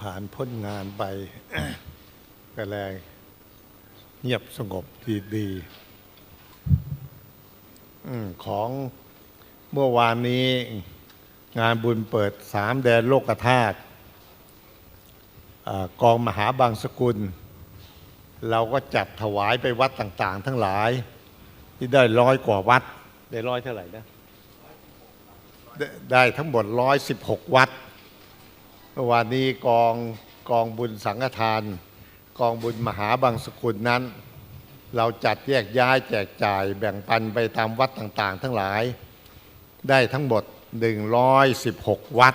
ผ่านพ้นงานไปก็แรงเงียบสงบดีดีอืมของเมื่อวานนี้ งานบุญเปิดสามแดนโลกธาตุอ่ากองมหาบางสกุล เราก็จัดถวายไปวัดต่าง ๆ ทั้งหลาย ที่ได้ร้อยกว่าวัด ได้ร้อยเท่าไหร่นะ ได้ได้ทั้งหมดร้อยสิบหกวัดเมื่อวานนี้กองกองบุญสังฆทาน กองบุญมหาบางสกุลนั้น เราจัดแยกย้ายแจกจ่ายแบ่งปันไปตามวัดต่าง ๆ ทั้งหลาย ได้ทั้งหมด 116 วัด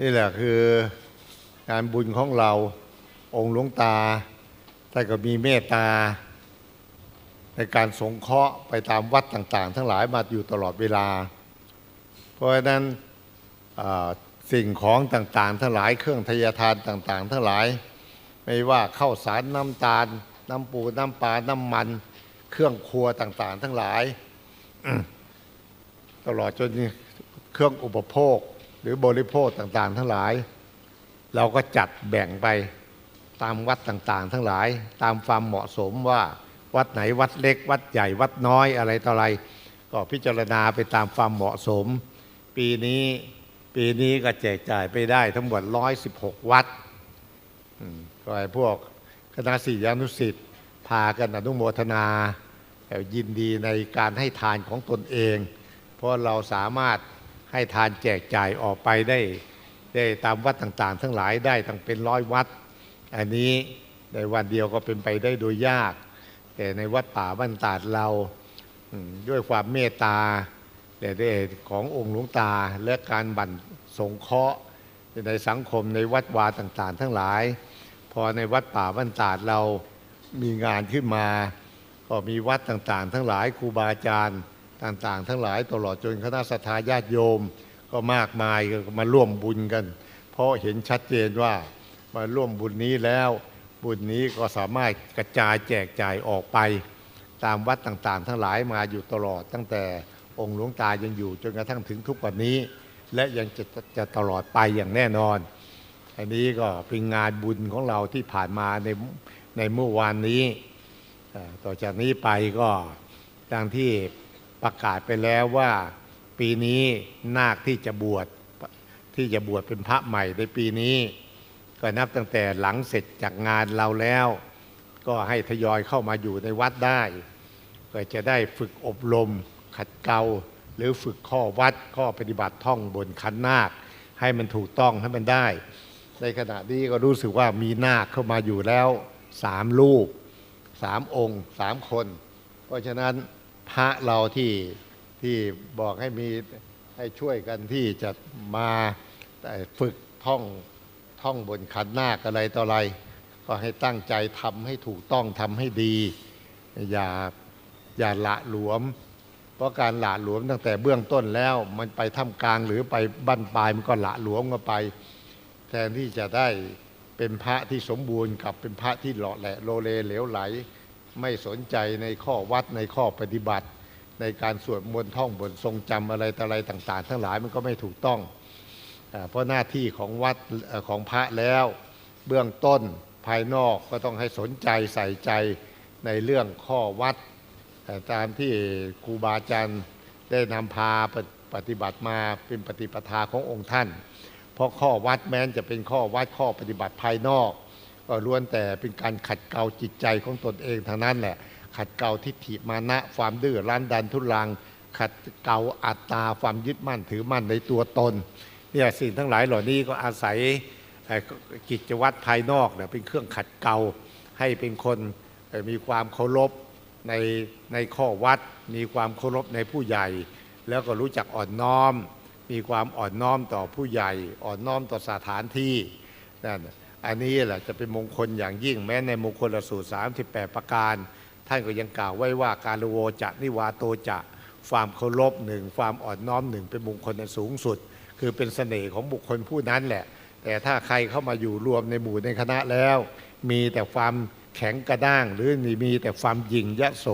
นี่แหละคืองานบุญของเราองค์หลวงตาท่านก็มีเมตตา ในการสงเคราะห์ไปตามวัดต่าง ๆ ทั้งหลายมาอยู่ตลอดเวลา เพราะฉะนั้น สิ่งของต่างๆ ทั้งหลายเครื่องทยทานต่าง ๆ ทั้งหลาย ไม่ว่าข้าวสารน้ำตาล น้ำปูน้ำปลาน้ำมัน เครื่องครัวต่าง ๆ ทั้งหลาย ตลอดจนเครื่องอุปโภคหรือบริโภคต่าง ๆ ทั้งหลาย เราก็จัดแบ่งไปตามวัดต่าง ๆ ทั้งหลาย ตามความเหมาะสมว่าวัดไหนวัดเล็ก วัดใหญ่วัดน้อยอะไรต่ออะไร ก็พิจารณาไปตามความเหมาะสม ปีนี้ ปีนี้ก็แจกจ่ายไปได้ทั้งหมด116วัดก็ให้พวกคณะศิษยานุสิษย์พากันอนุโมทนาแต่ยินดีในการให้ทานของตนเอง เพราะเราสามารถให้ทานแจกจ่ายออกไปได้ ได้ตามวัดต่างๆ ทั้งหลายได้ตั้งเป็นร้อยวัด อันนี้ในวันเดียวก็เป็นไปได้โดยยาก แต่ในวัดป่าบ้านตาดเราด้วยความเมตตา แต่ได้ขององค์หลวงตาและการบั่นสงเคราะห์ในสังคมในวัดวาต่าง ๆ ทั้งหลาย พอในวัดป่าบ้านตาดเรามีงานขึ้นมา ก็มีวัดต่าง ๆ ทั้งหลายครูบาอาจารย์ต่าง ๆ ทั้งหลายตลอดจนคณะสัตยาญาติโยม ก็มากมายก็มาร่วมบุญกัน เพราะเห็นชัดเจนว่ามาร่วมบุญนี้แล้วบุญนี้ก็สามารถกระจายแจกจ่ายออกไป ตามวัดต่าง ๆ ทั้งหลายมาอยู่ตลอดตั้งแต่ องค์หลวงตายังอยู่จนกระทั่งถึงทุกวันนี้ และยังจะจะจะตลอดไปอย่างแน่นอน อันนี้ก็เป็นงานบุญของเราที่ผ่านมาในในเมื่อวานนี้ ต่อจากนี้ไปก็ดังที่ประกาศไปแล้วว่าปีนี้นาคที่จะบวชที่จะบวชเป็นพระใหม่ในปีนี้ ก็นับตั้งแต่หลังเสร็จจากงานเราแล้ว ก็ให้ทยอยเข้ามาอยู่ในวัดได้ ก็จะได้ฝึกอบรม ขัดเกลาหรือฝึกข้อวัดข้อปฏิบัติท่องบนขันนาค ให้มันถูกต้องให้มันได้ ในขณะนี้ก็รู้สึกว่ามีนาคเข้ามาอยู่แล้วสามรูปสามองค์สามคน เพราะฉะนั้นพระเราที่ที่บอกให้มีให้ช่วยกันที่จะมาฝึกท่องท่องบนขันนาคอะไรต่ออะไร ก็ให้ตั้งใจทำให้ถูกต้องทำให้ดี อย่าอย่าละหลวม เพราะการหละหลวมตั้งแต่เบื้องต้นแล้ว มันไปท่ามกลางหรือไปบั้นปลายมันก็หละหลวมกันไป แทนที่จะได้เป็นพระที่สมบูรณ์กับเป็นพระที่หล่อแหละโลเลเหลวไหล ไม่สนใจในข้อวัดในข้อปฏิบัติ ในการสวดมนต์ท่องบททรงจำอะไรต่ออะไรต่าง ๆ ทั้งหลายมันก็ไม่ถูกต้องเพราะหน้าที่ของวัดของพระแล้วเบื้องต้นภายนอกก็ต้องให้สนใจใส่ใจในเรื่องข้อวัด ต่ตามที่ครูบาอาจารย์ได้นำพาปฏิปฏิบัติมาเป็นปฏิปทาขององค์ท่าน เพราะข้อวัดแม้นจะเป็นข้อวัดข้อปฏิบัติภายนอก ก็ล้วนแต่เป็นการขัดเกลาจิตใจของตนเองทางนั้นแหละขัดเกลาทิฏฐิมานะความดื้อรั้นดันทุรัง ขัดเกลาอัตตาความยึดมั่นถือมั่นในตัวตนเนี่ยสิ่งทั้งหลายเหล่านี้ก็อาศัยกิจวัตรภายนอกเนี่ยเป็นเครื่องขัดเกลาให้เป็นคนมีความเคารพ ในในข้อวัด มีความเคารพในผู้ใหญ่ แล้วก็รู้จักอ่อนน้อม มีความอ่อนน้อมต่อผู้ใหญ่ อ่อนน้อมต่อสถานที่นั่นอันนี้แหละจะเป็นมงคลอย่างยิ่งแม้ในมงคลสูตร 38 ประการ ท่านก็ยังกล่าวไว้ว่าการโวจะนิวาโตจะความเคารพหนึ่งความอ่อนน้อมหนึ่งเป็นมงคลอันสูงสุด คือเป็นเสน่ห์ของบุคคลผู้นั้นแหละ แต่ถ้าใครเข้ามาอยู่รวมในหมู่ในคณะแล้ว มีแต่ความ แข็งกระด้าง หรือมีแต่ความยิ่งยะโส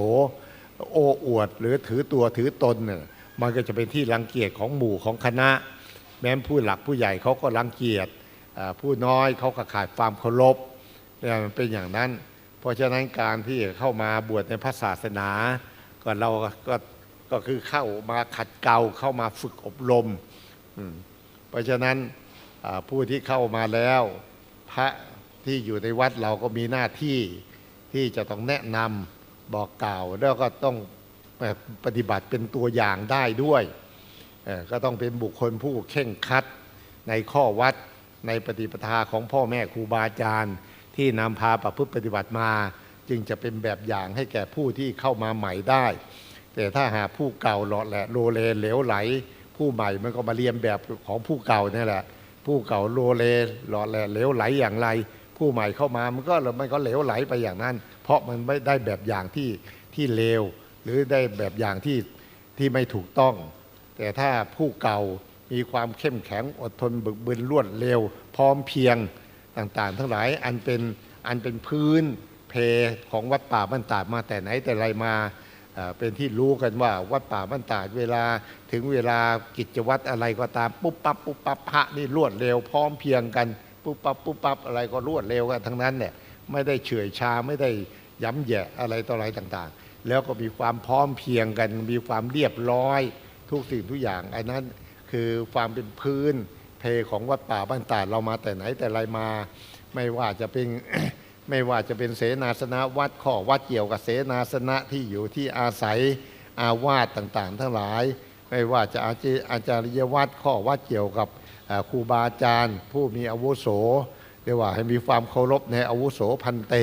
โอ้อวด หรือถือตัวถือตนเนี่ยมันก็จะเป็นที่รังเกียจของหมู่ของคณะ แม้ผู้หลักผู้ใหญ่เขาก็รังเกียจผู้น้อยเขาก็ขาดความเคารพเนี่ยมันเป็นอย่างนั้น เพราะฉะนั้นการที่เข้ามาบวชในพระศาสนา ก็เราก็ก็คือเข้ามาขัดเกลาเข้ามาฝึกอบรม เพราะฉะนั้นผู้ที่เข้ามาแล้ว พระ ที่อยู่ในวัดเราก็มีหน้าที่ที่จะต้องแนะนำบอกกล่าว แล้วก็ต้องปฏิบัติเป็นตัวอย่างได้ด้วย ก็ต้องเป็นบุคคลผู้เข่งคัดในข้อวัดในปฏิปทาของพ่อแม่ครูบาอาจารย์ ที่นำพาประพฤติปฏิบัติมา จึงจะเป็นแบบอย่างให้แก่ผู้ที่เข้ามาใหม่ได้ แต่ถ้าหาผู้เก่าหล่อแหละโลเลเหลวไหล ผู้ใหม่มันก็มาเรียนแบบของผู้เก่านี่แหละ ผู้เก่าโลเลหล่อแหละเหลวไหลอย่างไร ผู้ใหม่เข้ามามันก็มันก็เหลวไหลไปอย่างนั้น เพราะมันไม่ได้แบบอย่างที่ที่เลวหรือได้แบบอย่างที่ที่ไม่ถูกต้อง แต่ถ้าผู้เก่ามีความเข้มแข็งอดทนบึกบึนรวดเร็ว พร้อมเพียงต่างๆ ทั้งหลายอันเป็นอันเป็นพื้นเพของวัดป่าบ้านตาดมาแต่ไหนแต่ไรมาเป็นที่รู้กันว่าวัดป่าบ้านตาดเวลาถึงเวลากิจวัตรอะไรก็ตามปุ๊บปั๊บปุ๊บปั๊บพระนี่รวดเร็วพร้อมเพียงกัน ปุ๊บปั๊บปุ๊บปั๊บอะไรก็รวดเร็วกันทั้งนั้นเนี่ยไม่ได้เฉื่อยชาไม่ได้ย้ำแย่อะไรต่ออะไรต่างๆ แล้วก็มีความพร้อมเพียงกัน มีความเรียบร้อยทุกสิ่งทุกอย่างอันนั้นคือความเป็นพื้นเพของวัดป่าบ้านตาดเรามาแต่ไหนแต่ไรมา ไม่ว่าจะเป็นไม่ว่าจะเป็นเสนาสนะวัดข้อวัดเกี่ยวกับเสนาสนะที่อยู่ที่อาศัยอาวาสต่างๆ ทั้งหลาย ไม่ว่าจะอาจอาจารยวัดข้อวัดเกี่ยวกับ ครูบาอาจารย์ ผู้มีอาวุโสเรียกว่าให้มีความเคารพในอาวุโสพันเต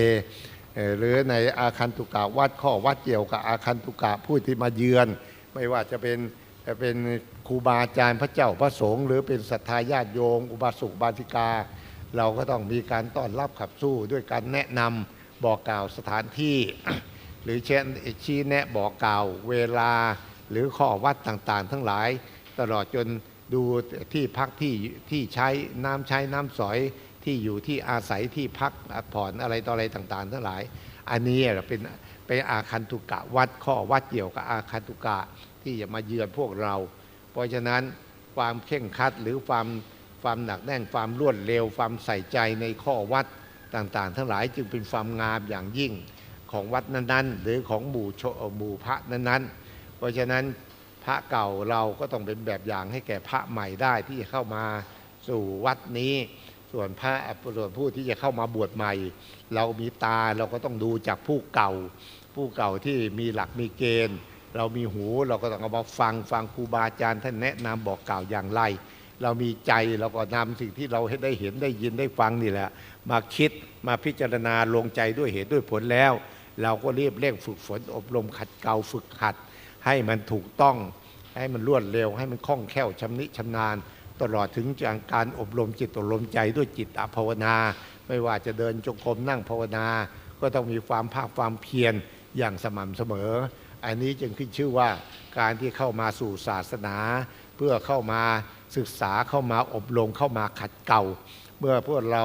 หรือในอาคันตุกะวัดข้อวัดเกี่ยวกับอาคันตุกะผู้ที่มาเยือน ไม่ว่าจะเป็นจะเป็นครูบาอาจารย์พระเจ้าพระสงฆ์หรือเป็นศรัทธาญาติโยม อุบาสกบาสิกา เราก็ต้องมีการต้อนรับขับสู้ด้วยการแนะนำบอกกล่าวสถานที่ หรือเช่นชี้แนะบอกกล่าวเวลาหรือข้อวัดต่างๆ ทั้งหลาย ตลอดจน ดูที่พักที่ที่ใช้น้ำใช้น้ำสอยที่อยู่ที่อาศัยที่พักผ่อนอะไรต่ออะไรต่าง ๆ ทั้งหลาย อันนี้เป็นเป็นอาคันตุกะวัดข้อวัดเกี่ยวกับอาคันตุกะที่จะมาเยือนพวกเรา เพราะฉะนั้นความเข่งคัดหรือความความหนักแน่นความรวดเร็ว ความใส่ใจในข้อวัดต่าง ๆ ทั้งหลายจึงเป็นความงามอย่างยิ่งของวัดนั้น ๆ หรือของหมู่ชหมู่พระนั้น ๆ เพราะฉะนั้น พระเก่าเราก็ต้องเป็นแบบอย่างให้แก่พระใหม่ได้ที่จะเข้ามาสู่วัดนี้ ส่วนพระส่วนผู้ที่จะเข้ามาบวชใหม่ เรามีตาเราก็ต้องดูจากผู้เก่า ผู้เก่าที่มีหลักมีเกณฑ์ เรามีหูเราก็ต้องเอามาฟังฟังครูบาอาจารย์ท่านแนะนำบอกกล่าวอย่างไร เรามีใจเราก็นำสิ่งที่เราได้เห็นได้ยินได้ฟังนี่แหละ มาคิดมาพิจารณาลงใจด้วยเหตุด้วยผลแล้ว เราก็รีบเร่งฝึกฝนอบรมขัดเกลาฝึกหัด ให้มันถูกต้อง ให้มันรวดเร็ว ให้มันคล่องแคล่วชำนิชำนาญ ตลอดถึงการอบรมจิตอบรมใจด้วยจิตอภาวนา ไม่ว่าจะเดินจงกรมนั่งภาวนา ก็ต้องมีความภาคความเพียรอย่างสม่ำเสมอ อันนี้จึงขึ้นชื่อว่าการที่เข้ามาสู่ศาสนา เพื่อเข้ามาศึกษาเข้ามาอบรมเข้ามาขัดเกลาเมื่อพวกเรา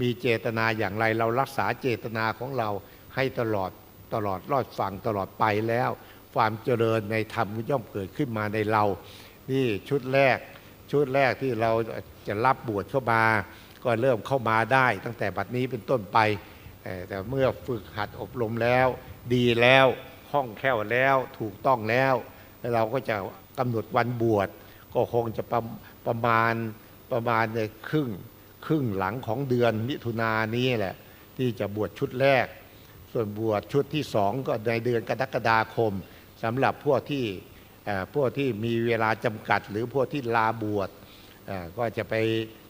มีเจตนาอย่างไรเรารักษาเจตนาของเราให้ตลอดตลอดรอดฟังตลอดไปแล้ว ความเจริญในธรรมย่อมเกิดขึ้นมาในเรา นี่ชุดแรกชุดแรกที่เราจะรับบวชเข้ามา ก็เริ่มเข้ามาได้ ตั้งแต่บัดนี้เป็นต้นไป แต่เมื่อฝึกหัดอบรมแล้ว ดีแล้วคล่องแคล่วแล้วถูกต้องแล้วแล้วเราก็จะกำหนดวันบวช ก็คงจะประประมาณประมาณในครึ่งครึ่งหลังของเดือนมิถุนายนนี้แหละ ที่จะบวชชุดแรก ส่วนบวชชุดที่สองก็ในเดือนกรกฎาคม สำหรับพวกที่พวกที่มีเวลาจำกัด หรือพวกที่ลาบวชก็จะไป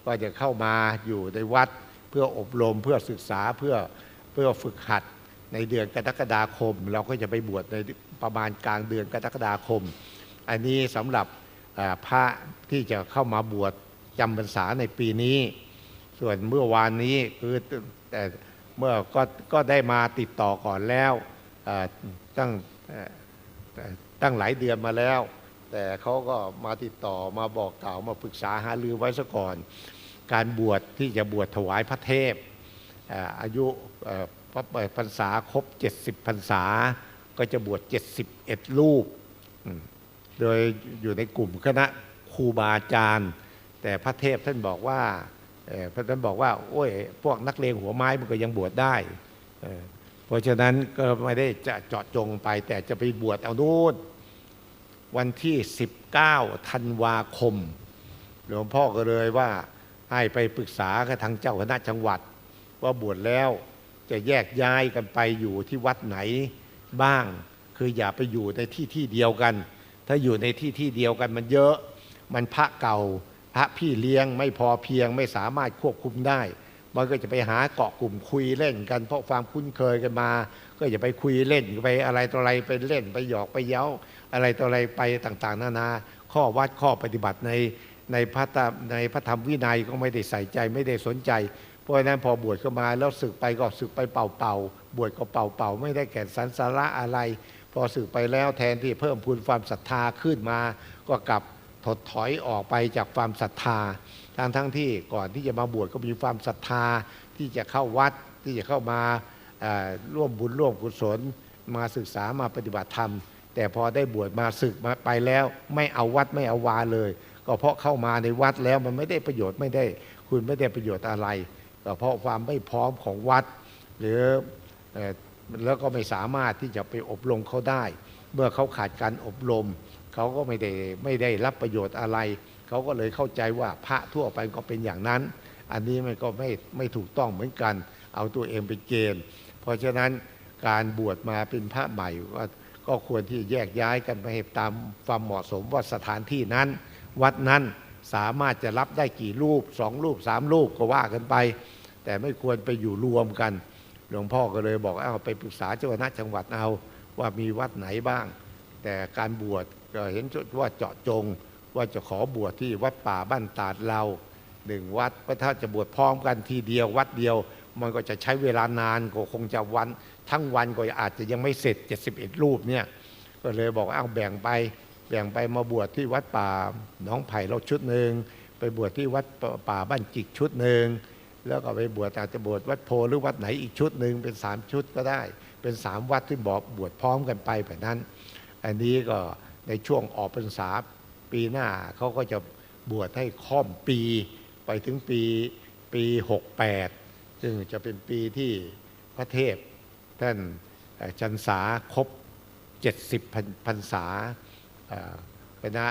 ก็จะเข้ามาอยู่ในวัดเพื่ออบรมเพื่อศึกษาเพื่อเพื่อฝึกหัดในเดือนกรกฎาคม เราก็จะไปบวชในประมาณกลางเดือนกรกฎาคม อันนี้สำหรับพระที่จะเข้ามาบวชจำพรรษาในปีนี้ ส่วนเมื่อวานนี้คือแต่เมื่อก็ก็ได้มาติดต่อก่อนแล้วตั้ง ตั้งหลายเดือนมาแล้ว แต่เขาก็มาติดต่อมาบอกกล่าวมาปรึกษาหารือไว้ซะก่อน การบวชที่จะบวชถวายพระเทพอายุพระพรรษาครบ 70พรรษา ก็จะบวช 71 รูป โดยอยู่ในกลุ่มคณะครูบาอาจารย์ แต่พระเทพท่านบอกว่าพระท่านบอกว่า โอ้ย พวกนักเลงหัวไม้มันก็ยังบวชได้ เพราะฉะนั้นก็ไม่ได้จะเจาะจงไป แต่จะไปบวชเอานู่นวันที่ 19ธันวาคม หลวงพ่อก็เลยว่าให้ไปปรึกษากับทางเจ้าคณะจังหวัด ว่าบวชแล้วจะแยกย้ายกันไปอยู่ที่วัดไหนบ้าง คืออย่าไปอยู่ในที่ที่เดียวกัน ถ้าอยู่ในที่ที่เดียวกันมันเยอะมันพระเก่า พระพี่เลี้ยงไม่พอเพียงไม่สามารถควบคุมได้ มันก็จะไปหาเกาะกลุ่มคุยเล่นกันเพราะความคุ้นเคยกันมา ก็อย่าไปคุยเล่นไปอะไรต่ออะไรไปเล่นไปหยอกไปเย้า อะไรต่ออะไรไปต่างๆ นานา ข้อวัดข้อปฏิบัติในในพระธรรมในพระธรรมวินัยก็ไม่ได้ใส่ใจไม่ได้สนใจ เพราะฉะนั้นพอบวชเข้ามาแล้วศึกไปก็ศึกไปเป่าๆบวชก็เป่าๆไม่ได้แก่นสันสาระอะไร พอศึกไปแล้วแทนที่เพิ่มพูนความศรัทธาขึ้นมา ก็กลับ ถดถอยออกไปจากความศรัทธาทั้งทั้งที่ก่อนที่จะมาบวชก็มีความศรัทธาที่จะเข้าวัดที่จะเข้ามาร่วมบุญร่วมกุศล มาศึกษามาปฏิบัติธรรม แต่พอได้บวชมาศึกมาไปแล้ว ไม่เอาวัดไม่เอาวาเลย ก็เพราะเข้ามาในวัดแล้วมันไม่ได้ประโยชน์ไม่ได้ คุณไม่ได้ประโยชน์อะไรก็เพราะความไม่พร้อมของวัด หรือแล้วก็ไม่สามารถที่จะไปอบรมเขาได้ เมื่อเขาขาดการอบรม เขาก็ไม่ได้ไม่ได้รับประโยชน์อะไร เขาก็เลยเข้าใจว่าพระทั่วไปก็เป็นอย่างนั้น อันนี้มันก็ไม่ไม่ถูกต้องเหมือนกัน เอาตัวเองเป็นเกณฑ์ เพราะฉะนั้นการบวชมาเป็นพระใหม่ก็ก็ควรที่แยกย้ายกันไปตามความเหมาะสมว่าสถานที่นั้น วัดนั้นสามารถจะรับได้กี่รูปสองรูปสามรูปก็ว่ากันไป แต่ไม่ควรไปอยู่รวมกัน หลวงพ่อก็เลยบอกเอาไปปรึกษาเจ้าคณะจังหวัดเอาว่ามีวัดไหนบ้าง แต่การบวช เห็นว่าเจาะจงว่าจะขอบวชที่วัดป่าบ้านตาดเราหนึ่งวัดเพราะถ้าจะบวชพร้อมกันทีเดียววัดเดียว มันก็จะใช้เวลานานก็คงจะวัน ทั้งวันก็อาจจะยังไม่เสร็จ 71 รูปเนี่ยก็เลยบอกเอาแบ่งไป แบ่งไปมาบวชที่วัดป่าหนองไผ่เราชุดหนึ่งไปบวชที่วัดป่าบ้านจิกชุดหนึ่งแล้วก็ไปบวชอาจจะบวชวัดโพหรือวัดไหนอีกชุดหนึ่งเป็นสามชุดก็ได้ เป็นสามวัดที่บอกบวชพร้อมกันไปแบบนั้น อันนี้ก็ ในช่วงออกพรรษาปีหน้าเขาก็จะบวชให้ค่อมปีไปถึงปีปี 68 ซึ่งจะเป็นปีที่พระเทพ ท่านจันสาครบ 70พรรพรรษาคณะ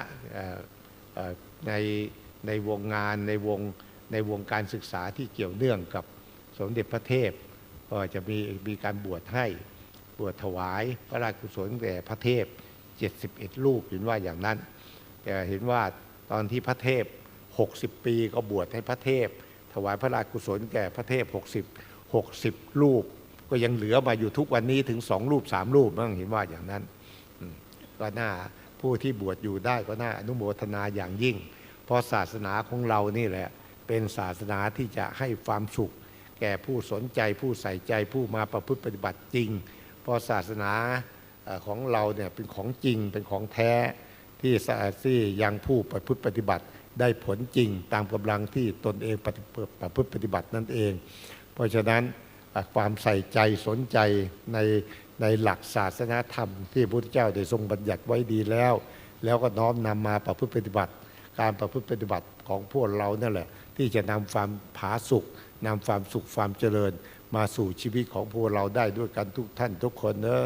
ในในวงงานในวงในวงการศึกษาที่เกี่ยวเนื่องกับสมเด็จพระเทพก็จะมีมีการบวชให้บวชถวายพระราชกุศลแด่พระเทพ 71 รูปเห็นว่าอย่างนั้น แต่เห็นว่าตอนที่พระเทพ 60 ปีก็บวชให้พระเทพ ถวายพระราชกุศลแก่พระเทพ 60 60 รูป ก็ยังเหลือมาอยู่ทุกวันนี้ถึงสองรูปสามรูปบ้างเห็นว่าอย่างนั้นก็น่าผู้ที่บวชอยู่ได้ก็น่าอนุโมทนาอย่างยิ่ง เพราะศาสนาของเรานี่แหละเป็นศาสนาที่จะให้ความสุข แก่ผู้สนใจผู้ใส่ใจผู้มาประพฤติปฏิบัติจริง เพราะศาสนา ของเราเนี่ยเป็นของจริงเป็นของแท้ที่สะที่ยังผู้ประพฤติปฏิบัติ ได้ผลจริงตามกำลังที่ตนเองปฏิประพฤติปฏิบัตินั่นเอง เพราะฉะนั้นความใส่ใจสนใจในในหลักศาสนาธรรม ที่พระพุทธเจ้าได้ทรงบัญญัติไว้ดีแล้ว แล้วก็น้อมนำมาประพฤติปฏิบัติ การประพฤติปฏิบัติของพวกเรานั่นแหละ ที่จะนำความผาสุกนำความสุขความเจริญ มาสู่ชีวิตของพวกเราได้ด้วยกันทุกท่านทุกคนเนอะ